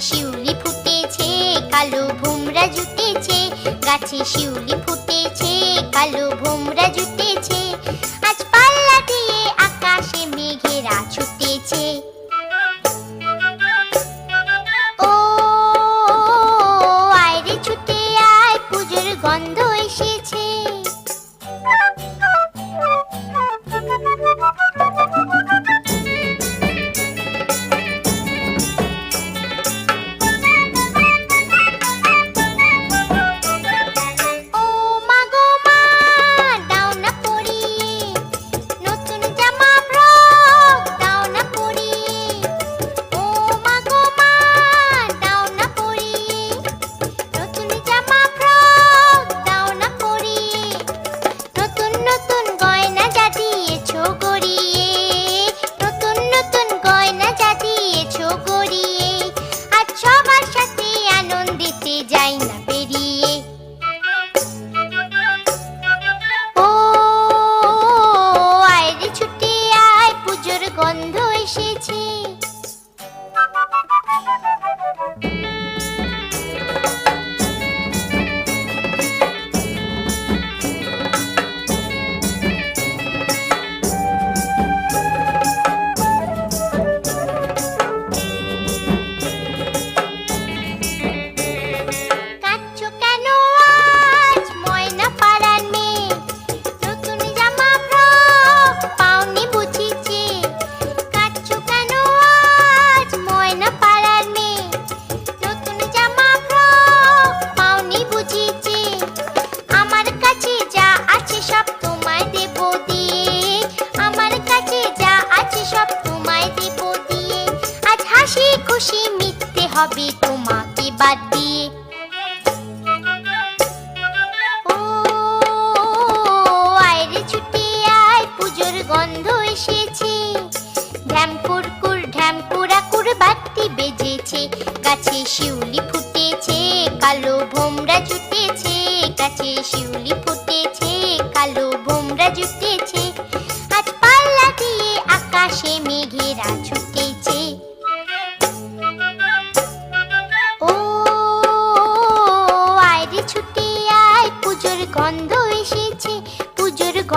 শিউলি ফুটেছে কালো ভোমরা জুটেছে গাছে শিউলি ফুটেছে কালো ভুম হবে তোমাকে বাদ। দিয়ে